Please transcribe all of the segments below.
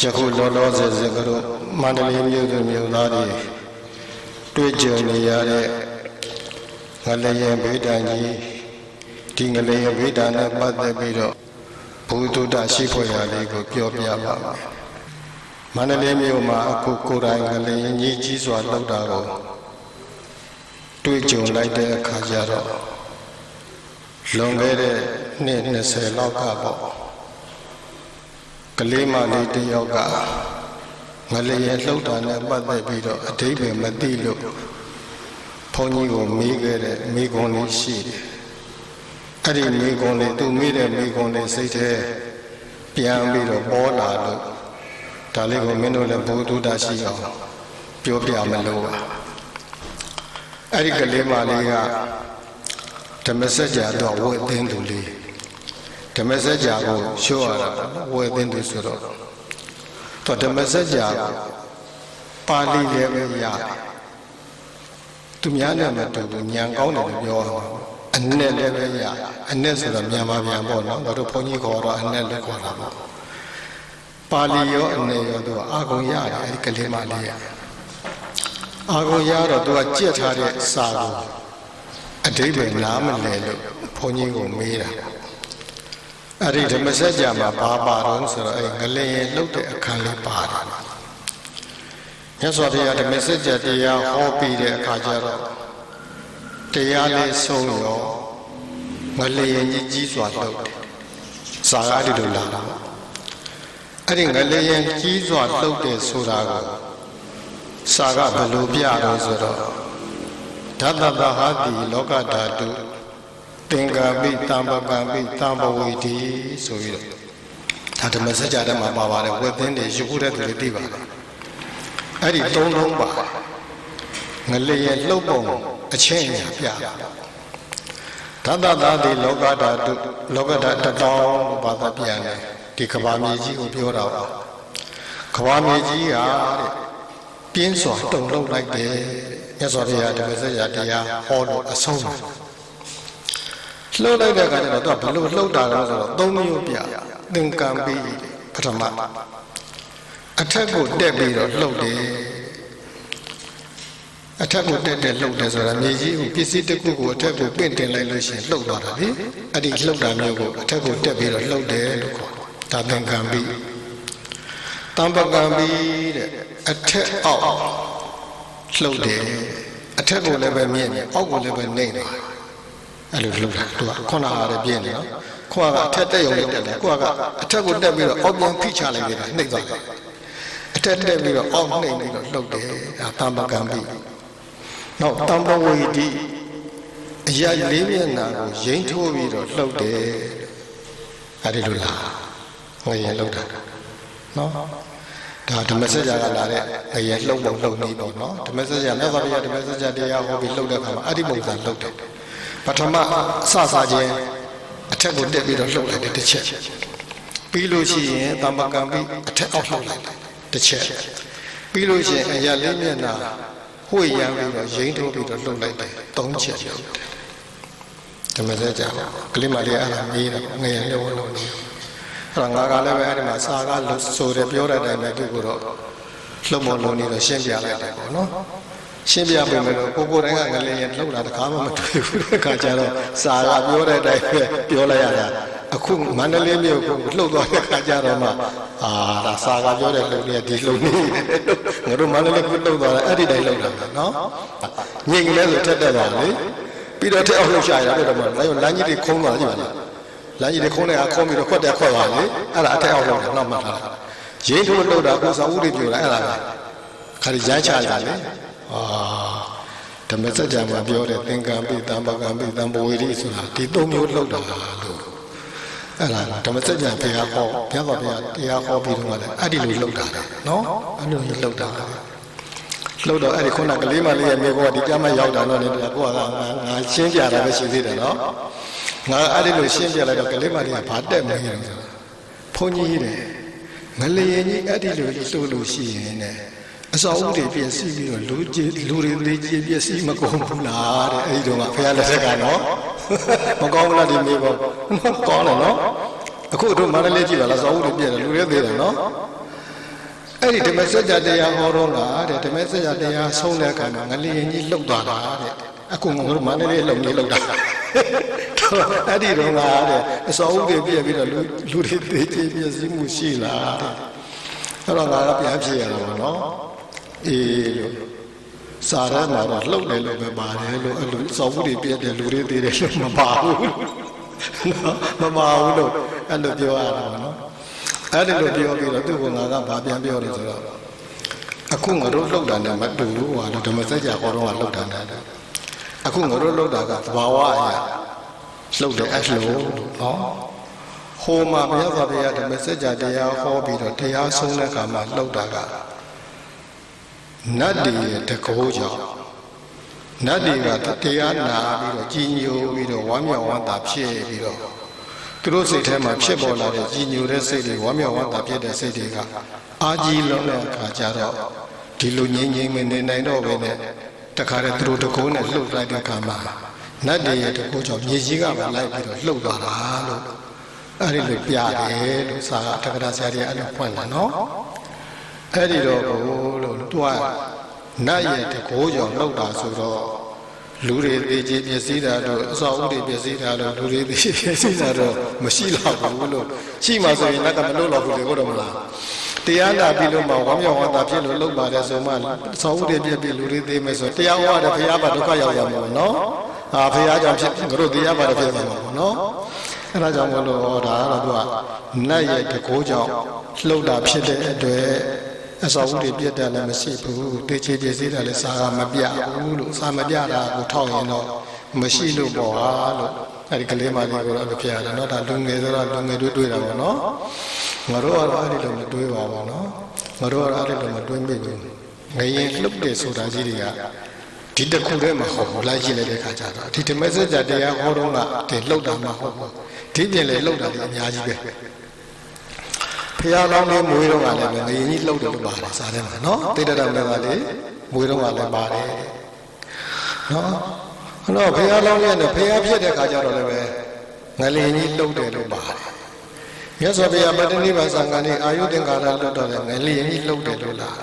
ယခုလောလောဆယ်ဆယ်ကတော့မန္တလေးမြို့သူမြို့သားတွေတွေ့ကြုံနေရတဲ့ငလျင်ဗေဒံကြီးဒီငလျင်ဗေဒံနဲ့ပတ်သက်ပြီးတော့ဘုဒ္ဓရှိခွင့်ရလေးကိုပြောပြပါမယ်မန္တလေးမြို့မှာအခုကိုယ်တိုင်ငလျင်ကြီးကြီးစွာလှုပ်တာကိုတွေ့ကြုံလိုက်တဲ့အခါကျတော့လွန်ခဲ့တဲ့နှစ်20လောက်ကပေါ့ ကလေးမလေးတစ်ယောက်ကငလျင်လှုပ်တာနဲ့ပတ်သက်ပြီးတော့အတိတ်ပဲမသိလို့ဘုန်းကြီးကိုမေးခဲ့တဲ့မိကွန်လေးရှိတယ်အဲ့ဒီမိကွန်လေးသူမေးတဲ့မိကွန်လေးစိတ်ထဲပြန်ပြီးတော့ပေါ်လာလို့ဒါလေးကိုမင်းတို့လည်းဘုဒ္ဓရှိအောင်ပြောပြမလို့ပါအဲ့ဒီကလေးမလေးကဓမ္မစကြာတော့ဝတ်သိန်းသူလေး ဓမ္မစကြာကိုရှိုးရတာဝတ်သိန်းသူဆိုတော့တော့ဓမ္မစကြာပါဠိလည်းပဲရတယ်သူများနဲ့မတူဘူးညံကောင်းတယ်လို့ပြောတာအနဲ့လည်းပဲရအနဲ့ဆိုတော့မြန်မာပြန်ပေါ့နော်တို့ဘုန်းကြီးခေါ်တော့အနဲ့လည်းခေါ်တာပေါ့ပါဠိရောအနဲ့ရောသူကအာကုန်ရတယ်အဲဒီကလေးမလေးရအာကုန်ရတော့သူကကြက်ထားတဲ့စာကိုအတိတ်ပဲနားမလဲလို့ဘုန်းကြီးကိုမေးတာ အဲ့ဒီဓမ္မစကြာမှာဘာပါတော့ဆိုတော့အဲ့ငလျင်လှုပ်တဲ့အခန်းလေးပါတယ်မြတ်စွာဘုရားဓမ္မစကြာတရားဟောပြီးတဲ့အခါကျတော့တရားလေးဆုံးရောငလျင်ကြီးကြီးစွာလှုပ်တယ်စာကားဒီလိုလာတာအဲ့ဒီငလျင်ကြီးစွာလှုပ်တယ်ဆိုတာကိုစာကဘယ်လိုပြတော့ဆိုတော့ဓာတတဟာတိလောကဓာတု သင်္ကာပိတံပကံပိတံပဝေတိဆိုပြီးတော့ဒါဓမ္မစကြာထဲမှာပါပါတယ်ဝက်သင်းတွေရုပ်တဲ့သူတွေသိပါတယ်အဲ့ဒီသုံးလုံးပါငလျင်လှုပ်ပုံအချင်းအညာပြဓာတတတိလောကဓာတုလောကဓာတတောင်းဘာသာပြန်တယ်ဒီကဘာမြေကြီးကိုပြောတာပါကဘာမြေကြီးကတဲ့ပြင်းစွာတုံလုံးလိုက်တယ်မြတ်စွာဘုရားဓမ္မစကြာတရားဟောလို့အဆုံးပါ လှုပ်လိုက်တဲ့အခါကျတော့သူကဘလို့လှုပ်တာလဲဆိုတော့သုံးမျိုးပြသင်္ကံပိပထမအထက်ကိုတက်ပြီးတော့လှုပ်တယ်အထက်ကိုတက်တက်လှုပ်တယ်ဆိုတာမြေကြီးကိုပစ္စည်းတစ်ခုကိုအထက်ကိုပင့်တင်လိုက်လို့ရှိရင်လှုပ်သွားတာလေအဲ့ဒီလှုပ်တာမျိုးကိုအထက်ကိုတက်ပြီးတော့လှုပ်တယ်လို့ခေါ်ဒါသင်္ကံပိတံပကံပိတဲ့အထက်အောက်လှုပ်တယ်အထက်ကိုလည်းပဲမြင့်တယ်အောက်ကိုလည်းပဲနှိမ့်တယ် အဲ့လိုလှုပ်တာသူကခုနအားရပြင်းတယ်နော်ခွာကအထက်တက်ရုံနဲ့တက်တယ်ကိုကအထက်ကိုတက်ပြီးတော့အောက်ပြန်ဖိချလိုက်တယ်နှိမ့်သွားတယ်အထက်တက်ပြီးတော့အောက်နှိမ့်ပြီးတော့လှုပ်တယ်ဒါတံပကံပိနောက်တံပဝေတိအရာလေးမျက်နာကိုရိမ့်ထိုးပြီးတော့လှုပ်တယ်အဲ့ဒီလိုလားငရေလှုပ်တာနော်ဒါဓမ္မစကြာကလာတဲ့ငရေလှုပ်ပုံလှုပ်နေပေါ့နော်ဓမ္မစကြာမြတ်စွာဘုရားဓမ္မစကြာတရားဟောပြီးလှုပ်တဲ့အခါမှာအဲ့ဒီပုံစံလှုပ်တယ် ပထမစစခြင်းအထက်ကိုတက်ပြီးတော့လှုပ်လိုက်တယ်တစ်ချက်ပြီးလို့ရှိရင်တမ္ပကံပြီးအထက်အောက်လှုပ်လိုက်တစ်ချက်ပြီးလို့ရှိရင်အရာလေးမျက်နှာဝှေ့ရမ်းပြီးတော့ရိမ့်ထိုးပြီးတော့လှုပ်လိုက်တယ်သုံးချက်လှုပ်တယ်ဓမ္မစကြာကလေးမလေးအဲ့ဒါမေးတာငရေလှုပ်လို့နေအဲ့တော့ငါကလည်းပဲအဲ့ဒီမှာစာကလို့ဆိုတယ်ပြောတဲ့အတိုင်းပဲသူကတော့လှုပ်မလို့နေတော့ရှင်းပြလိုက်တယ်ပေါ့နော် ရှင်းပြပေးမယ်လို့ကိုကိုတိုင်းကငလေးရင်လှုပ်တာတခါမှမတွေ့ဘူးတဲ့ခါကျတော့စာကပြောတဲ့အတိုင်းပဲပြောလိုက်ရတာအခုမန္တလေးမြို့ကိုလှုပ်သွားတဲ့ခါကျတော့မှအာဒါစာကပြောတဲ့လှုပ်နေဒီလှုပ်နေငါတို့မန္တလေးကိုလှုပ်သွားတာအဲ့ဒီတိုင်းလှုပ်တာနော်ညင်ကလေးဆိုထက်တက်သွားလေပြီးတော့ထက်အောင်လှုပ်ရှာရတာတော့မှလည်းလမ်းကြီးတွေခုံးသွားကြည့်ပါလားလမ်းကြီးတွေခုံးနေတာခုံးပြီးတော့ခွက်တက်ခွက်သွားလေအဲ့ဒါအထက်အောင်လှုပ်တာနောက်မှထားတာရင်းထိုးလှုပ်တာကိုစာဦးတွေပြောတာအဲ့ဒါပဲခါရရမ်းချတာလေ အာဓမ္မစကြာမှာပြောတဲ့သင်္ကံပိတံပကံပိတံပဝေရိဆိုတာဒီသုံးမျိုးလှုပ်တာလို့အဲ့ဒါဓမ္မစကြာဘုရားဟောဘုရားဘုရားတရားဟောပြီးတော့လည်းအဲ့ဒီလိုလှုပ်တာလေနော်အဲ့လိုမျိုးလှုပ်တာလှုပ်တော့အဲ့ဒီခုနကလေးမလေးရဲ့မိဘကဒီကြမ်းမရောက်တာတော့လေကိုကငါရှင်းပြတာပဲရှိသေးတယ်နော်ငါအဲ့ဒီလိုရှင်းပြလိုက်တော့ကလေးမလေးကဘာတက်မလဲဆိုတော့ဘုန်းကြီးတယ်ငလျင်ကြီးအဲ့ဒီလိုလှုပ်လို့ရှိရင်ね အစောဦးတွေပြည့်စည်ပြီးတော့လူကြီးလူတွေလေးကြီးပြည့်စည်မကုန်ဘူးလားတဲ့အဲဒီတော့ကဖခင်လက်ထက်ကနော်မကောင်းဘူးလားဒီမိဘကောင်းတယ်နော်အခုတို့မန္တလေးကြည့်ပါလားစောဦးတွေပြည့်တယ်လူတွေသေးတယ်နော်အဲ့ဒီဓမ္မစကြာတရားဟောတော့လားတဲ့ဓမ္မစကြာတရားဆုံးတဲ့အခါမှာငလျင်ကြီးလှုပ်သွားတာတဲ့အခုငါတို့မန္တလေးလှုပ်နေလှုပ်တာအဲ့ဒီတော့ငါတဲ့အစောဦးတွေပြည့်ပြီးတော့လူလူတွေသိချင်ပြည့်စည်မှုရှိလားတဲ့အဲ့တော့ငါကပြန်ဖြေရတာပေါ့နော် အေးလို့စာရမှာတော့လှုပ်တယ်လို့ပဲပါတယ်လို့အဲ့လိုစောဦးတွေပြည့်တယ်လူတွေသိတယ်လို့မပါဘူးနော်မပါဘူးလို့အဲ့လိုပြောရတာပေါ့နော်အဲ့ဒီလိုပြောပြီးတော့သူ့ကငါကဘာပြန်ပြောလဲဆိုတော့အခုငါတို့လှုပ်တာနဲ့မတူဘူးဟာဓမ္မစကြာခေါ်တော့ကလှုပ်တာနဲ့အခုငါတို့လှုပ်တာကသဘာဝအရာလှုပ်တယ်အဲ့လိုနော်ဟိုမှာဘုရားဗာဗျာဓမ္မစကြာတရားဟောပြီးတော့တရားဆုံးတဲ့အခါမှာလှုပ်တာက နတ်တွေရဲ့တကောကြောင့်နတ်တွေကတရားနာပြီးတော့ကြီးညိုပြီးတော့ဝမ်းမြောက်ဝမ်းသာဖြစ်ပြီးတော့သူတို့စိတ်ထဲမှာဖြစ်ပေါ်လာတဲ့ကြီးညိုတဲ့စိတ်တွေဝမ်းမြောက်ဝမ်းသာဖြစ်တဲ့စိတ်တွေကအာကြီးလုံးတဲ့အခါကျတော့ဒီလိုငြိမ်ငြိမ်မနေနိုင်တော့ဘဲနဲ့တခါတည်းသူတို့တကောနဲ့လှုပ်လိုက်တဲ့အခါမှာနတ်တွေရဲ့တကောကြောင့်မြေကြီးကပဲလိုက်ပြီးတော့လှုပ်သွားတာလို့အဲ့ဒီလိုပြတယ်လို့စာတက္ကရာဆရာကြီးအဲ့လိုဖွင့်လာနော် အဲ့ဒီတော့ကိုလို့သူကနတ်ရဲ့တကောကြောင့်လှုပ်တာဆိုတော့လူတွေသိချင်ပစ္စည်းတာတော့အစောဥတွေပစ္စည်းတာတော့လူတွေသိချင်ပစ္စည်းတာတော့မရှိတော့ဘူးလို့ရှိမှဆိုရင်လည်းကမလို့တော့ဘူးလေဟုတ်တယ်မလားတရားနာပြီးလို့မှဝမ်းမြောက်ဝမ်းသာဖြစ်လို့လှုပ်ပါတယ်ဆိုမှစောဥတွေပြည့်ပြည့်လူတွေသိမယ်ဆိုတရားဟောတယ်ဘုရားပါဒုက္ခရောက်ရမှာပေါ့နော်ဟာဘုရားကြောင့်ဖြစ်ငါတို့တရားပါတယ်ဖြစ်မှာပေါ့နော်အဲဒါကြောင့်မလို့ဟောတာကတော့သူကနတ်ရဲ့တကိုးကြောင့်လှုပ်တာဖြစ်တဲ့အတွက် အစောဥတွေပြည့်တယ်လည်းမရှိဘူးတေချေပြည့်စည်တယ်လည်းစာကမပြဘူးလို့စာမပြတာကိုထောက်ရင်တော့မရှိလို့ပေါ့ဟာလို့အဲဒီကလေးမလေးကိုတော့ပြရတယ်เนาะဒါလူငယ်ဆိုတော့လူငယ်တွေးတွေးတာပေါ့နော်ငါတို့ကတော့အဲ့ဒီလိုမတွေးပါဘူးနော်ငါတို့ကတော့အဲ့ဒီလိုမတွေးမိဘူးငရင်လှုပ်တယ်ဆိုတာကြီးတွေကဒီတစ်ခုတည်းမဟုတ်ဘူးလိုက်ကြည့်လိုက်တဲ့ခါကျတော့ဒီဓမ္မစကြာတရားဟောတော့ကတင်လှုပ်တာမဟုတ်ဘူးဒီပြင်လေလှုပ်တာတွေအများကြီးပဲ ဖះလောင်းလေးမွေးတော့ကလည်းငရင်ကြီးလှုပ်တယ်လို့ပါတယ်စားတယ်မှာနော်တိတ္တရမေကလေးမွေးတော့ကလည်းပါတယ်နော်အဲ့တော့ဖះလောင်းလေးနဲ့ဖះဖြစ်တဲ့ခါကျတော့လည်းပဲငလင်ကြီးလှုပ်တယ်လို့ပါတယ်မြတ်စွာဘုရားပတ္တိနိဗ္ဗာန်သံဃာနေအာယုသင်္ကာရလွတ်တော့တယ်ငလင်ကြီးလှုပ်တယ်လို့လား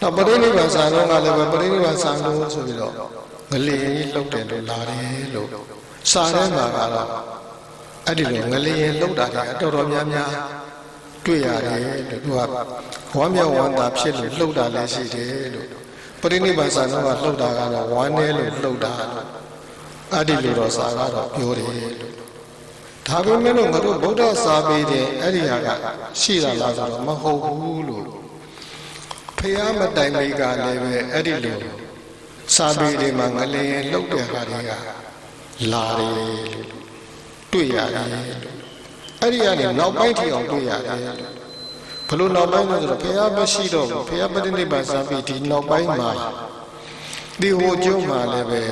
တော့ပရိနိဗ္ဗာန်ဆံတော့ကလည်းပဲပရိနိဗ္ဗာန်ဆံလို့ဆိုပြီးတော့ငလင်ကြီးလှုပ်တယ်လို့လာတယ်လို့စာထဲမှာကတော့အဲ့ဒီလိုငလျင်လှုပ်တာတွေအတော်တော်များများ တွေ့ရတယ်လို့သူကဝမ်းမြောက်ဝမ်းသာဖြစ်လို့လှုပ်တာလည်းရှိတယ်လို့ပရိနိဗ္ဗာန်ဆံတော့ကလှုပ်တာကတော့ဝမ်းနေလို့လှုပ်တာလို့အဲ့ဒီလိုတော့စာကတော့ပြောတယ်လို့ဒါပေမဲ့လို့ငါတို့ဗုဒ္ဓစာပေတဲ့အဲ့ဒီဟာကရှိတာလားဆိုတော့မဟုတ်ဘူးလို့ဖះမတိုင်မိကလည်းပဲအဲ့ဒီလိုစာပေတွေမှာငလျင်လှုပ်တဲ့ဟာတွေကလာတယ်လို့တွေ့ရတယ်လို့ အဲ့ဒီကနေနောက်ပိုင်းထီအောင်တွေ့ရတယ်လို့ဘလို့နောက်ပိုင်းလဲဆိုတော့ဘုရားမရှိတော့ဘူးဘုရားပဋိနိဗ္ဗာန်စံပြီးဒီနောက်ပိုင်းမှာဒီဟိုကျုံမှာလည်းပဲ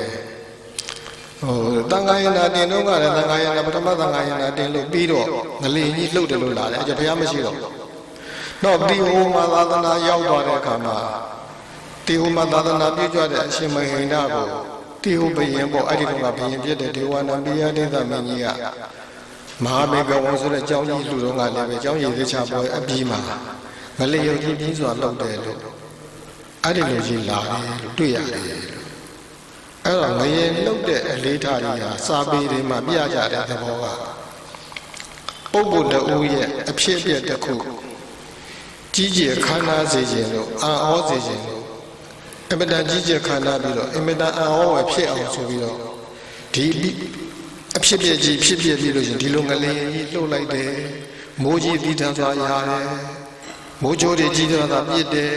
ဟိုတန်ခါယနာတင်တော့ကလည်းတန်ခါယနာပထမတန်ခါယနာတင်လို့ပြီးတော့ငလင်ကြီးလှုပ်တယ်လို့လာတယ်အဲ့ကျဘုရားမရှိတော့တော့ဒီဟိုမှာသာသနာရောက်သွားတဲ့အခါမှာဒီဟိုမှာသာသနာပြည့်ကြတဲ့အရှင်မဟိန္ဒကိုတေဟုဘယင်ပေါ့အဲ့ဒီတော့ကဘယင်ပြည့်တဲ့ဒေဝနာပိယဒိသမင်းကြီးက မဟာမေဘဝဆိုတဲ့ကျောင်းကြီးလူတော်ကလည်းပဲကျောင်းရည်သေးချပွဲအပြီးမှာမလျော်ကြီးပြီးစွာလောက်တယ်လို့အဲ့ဒီလိုကြီးလာတယ်လို့တွေ့ရတယ်အဲ့တော့ငရင်လောက်တဲ့အလေးထားတွေဟာစာပေတွေမှာပြကြတဲ့သဘောကပုဂ္ဂိုလ်တဦးရဲ့အဖြစ်အပျက်တစ်ခုကြီးကျယ်ခမ်းနားစေခြင်းလို့အာဩစေခြင်းလို့အမတန်ကြီးကျယ်ခန္ဓာပြီးတော့အမတန်အံ့ဩဝယ်ဖြစ်အောင်ဆိုပြီးတော့ဒီ အဖြစ်ပြကြီးဖြစ်ပြပြီးလို့ရှင်ဒီလိုငလျင်ကြီးလှုပ်လိုက်တယ်မိုးကြီးတည်ထန်စွာရတယ်မိုးချိုးတွေကြီးစွာသာပြစ်တယ်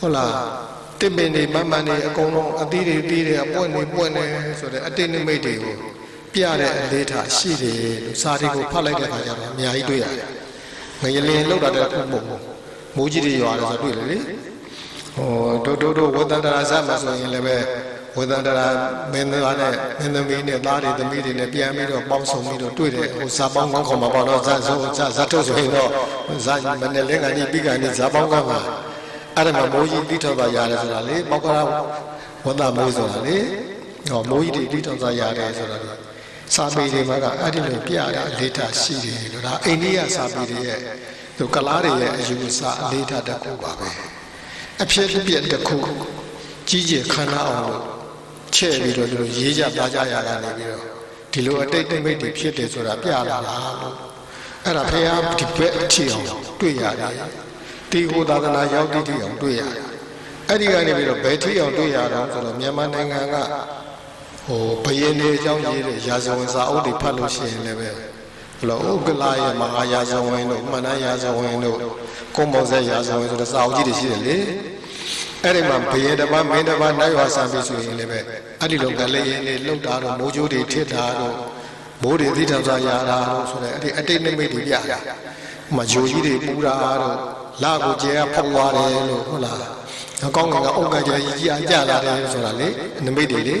ဟုတ်လားတစ်ပင်တွေမမှန်တွေအကုန်လုံးအသီးတွေတီးတယ်အပွင့်တွေပွင့်တယ်ဆိုတဲ့အတိတ်နိမိတ်တွေကိုပြတဲ့အလေးထားရှိတယ်လို့စာတွေကိုဖတ်လိုက်တဲ့အခါကျတော့အများကြီးတွေ့ရတယ်ငလျင်လှုပ်တာတည်းခုမဟုတ်ဘူးမိုးကြီးတွေရွာတယ်ဆိုတွေ့တယ်လေဟိုတို့တို့တို့ဝတ္တန္တရာဇမှာဆိုရင်လည်းပဲ ဝတ္တန္တရာမင်းသားနဲ့မင်းသမီးနဲ့သားတွေသမီးတွေနဲ့ပြန်ပြီးတော့ပေါင်းစုံပြီးတော့တွေ့တယ်ဟိုဇာပေါင်းကောင်းခေါ်မှာပေါ့နော်ဇာဆိုဇာဇာထုတ်ဆိုရင်တော့ဇာမနဲ့လင်းကနေပြီးကနေဇာပေါင်းကောင်းမှာအဲ့ဒါမှမိုးကြီးတိထောက်တာရတယ်ဆိုတာလေပေါကရာဝတ္တမိုးဆိုတာလေဟောမိုးကြီးတိထောက်တာရတယ်ဆိုတာလေစာပေတွေမှာကအဲ့ဒီလိုပြတဲ့အလေးထားရှိတယ်လို့ဒါအိန္ဒိယစာပေတွေရဲ့သူကလားတွေရဲ့အယူအဆအလေးထားတစ်ခုပါပဲအဖြစ်အပျက်တစ်ခုကြီးကျယ်ခမ်းနားအောင်လို့ ချဲ့ပြီးတော့ဒီလိုရေးကြသားကြရတာနေပြီးတော့ဒီလိုအတိတ်တိမိတ်တွေဖြစ်တယ်ဆိုတာပြလာတာလို့အဲ့ဒါဖះဒီဘက်အထီအောင်တွေ့ရတယ်ဒီဟိုသာသနာရောက်တိတိအောင်တွေ့ရတယ်အဲ့ဒီကနေပြီးတော့ဘယ်ထီအောင်တွေ့ရတော့ဆိုတော့မြန်မာနိုင်ငံကဟိုဘယင်းနေအကြောင်းရေးတဲ့ရာဇဝင်စာအုပ်တွေဖတ်လို့ရှိရင်လည်းပဲဘလို့ဥက္ကလာရဲ့မဟာရာဇဝင်တို့မှန်တမ်းရာဇဝင်တို့ကုန်းမောဆက်ရာဇဝင်ဆိုတဲ့စာအုပ်ကြီးတွေရှိတယ်လေ အဲ့ဒီမှာဘယင်းတစ်ပါးမင်းတစ်ပါးနိုင်ရွာဆံပြီးဆိုရင်လည်းပဲအဲ့ဒီလိုကလေးရင်တွေလှုပ်တာတော့မိုးကြိုးတွေထစ်တာတော့မိုးတွေသီးထံစွာရာတာတော့ဆိုတဲ့အဲ့ဒီအတိတ်နိမိတ်တွေပြတာဟိုမှာဂျိုကြီးတွေပူတာတော့လာကိုကျဲကဖောက်သွားတယ်လို့ဟုတ်လားအကောင်းကအုတ်ကကြကြီးကြီးအကြလာတယ်ဆိုတာလေနိမိတ်တွေလေ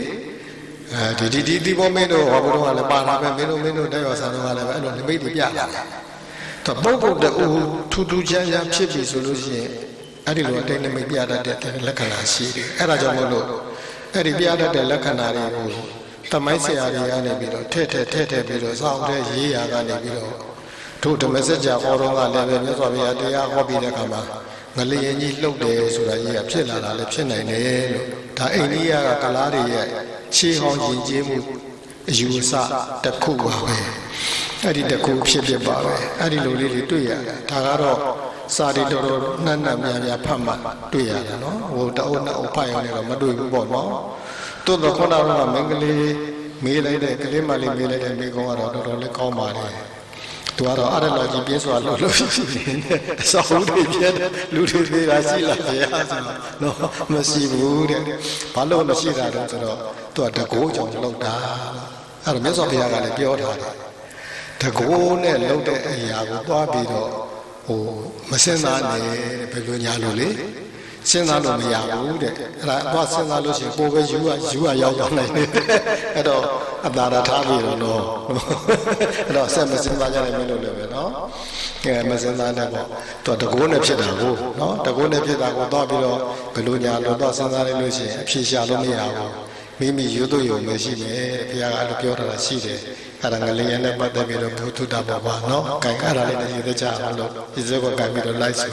အဲဒီဒီဒီဒီဘောမင်းတို့ဟောဘုရားလည်းပါတာပဲမင်းတို့မင်းတို့တက်ရောဆန်တို့ကလည်းပဲအဲ့လိုနိမိတ်တွေပြတာတော့ပုဂ္ဂိုလ်တူထူးထူးခြားခြားဖြစ်ပြီဆိုလို့ရှိရင် အဲ့ဒီလိုအတိတ်နိမိတ်ပြတတ်တဲ့လက္ခဏာရှိတယ်အဲ့ဒါကြောင့်မို့လို့အဲ့ဒီပြတတ်တဲ့လက္ခဏာတွေကိုတမိုင်းဆရာတွေကနေပြီးတော့ထဲ့ထဲ့ထဲ့ထဲ့ပြီးတော့စောင့်တဲ့ရေးရာကနေပြီးတော့တို့ဓမ္မစကြာဟောတော်ကလည်းပဲမြတ်စွာဘုရားတရားဟောပြီးတဲ့အခါမှာငလျင်ကြီးလှုပ်တယ်ဆိုတာကြီးကဖြစ်လာတာလည်းဖြစ်နိုင်တယ်လို့ဒါအိန္ဒိယကကလားတွေရဲ့ခြေဟောင်းယဉ်ကျေးမှုအယူအဆတစ်ခုပါပဲအဲ့ဒီတစ်ခုဖြစ်ဖြစ်ပါပဲအဲ့ဒီလိုလေးတွေတွေ့ရတယ်ဒါကတော့ စာတွေတော်တော်နှံ့နှံ့များများဖတ်မှတွေ့ရတယ်နော်ဟိုတအုပ်နဲ့အုပ်ဖတ်ရုံနဲ့တော့မတွေ့ဘူးပေါ့နော်တိုးတော့ခုနကမင်္ဂလေးမေးလိုက်တဲ့ကလေးမလေးမေးလိုက်တဲ့မိကုံကတော့တော်တော်လေးကောင်းပါတယ်သူကတော့အဲ့ဒါတော့ကြီးပြင်းစွာလှုပ်လို့ရှိနေအစောင်းတွေပြတဲ့လူတွေသေးတာရှိလားဗျာဆိုတော့နော်မရှိဘူးတဲ့ဘာလို့မရှိတာတော့ဆိုတော့သူကတကိုးကြောင့်လှုပ်တာအဲ့တော့မြတ်စွာဘုရားကလည်းပြောထားတယ်တကိုးနဲ့လှုပ်တဲ့အရာကိုသွားပြီးတော့ ဟိုမစင်သားနဲ့ဘယ်လိုညာလို့လေစဉ်းစားလို့မရဘူးတဲ့အဲ့ဒါအသွားစဉ်းစားလို့ရှိရင်ကိုယ်ပဲယူရယူရရောက်သွားနိုင်တယ်အဲ့တော့အသာရထားပြီးတော့နော်အဲ့တော့ဆက်မစဉ်းစားကြနိုင်မလို့လည်းပဲနော်ကဲမစဉ်းစားနဲ့ပေါ့သူတကိုးနဲ့ဖြစ်တာကိုနော်တကိုးနဲ့ဖြစ်တာကိုသွားပြီးတော့ဘယ်လိုညာလို့သွားစဉ်းစားလိုက်လို့ရှိရင်အဖြေရှာလို့မရဘူး မိမိရိုးသွယုံမရှိမယ်ဘုရားကလည်းပြောထားတာရှိတယ်အဲ့ဒါငလျင်နဲ့ပတ်သက်ပြီးတော့ဘုထုတာပေါ်ပါနော်။ကံကရလေးနဲ့ရည်သက်ကြအောင်လို့ဒီစကောကံပြီးတော့လိုက်ဆို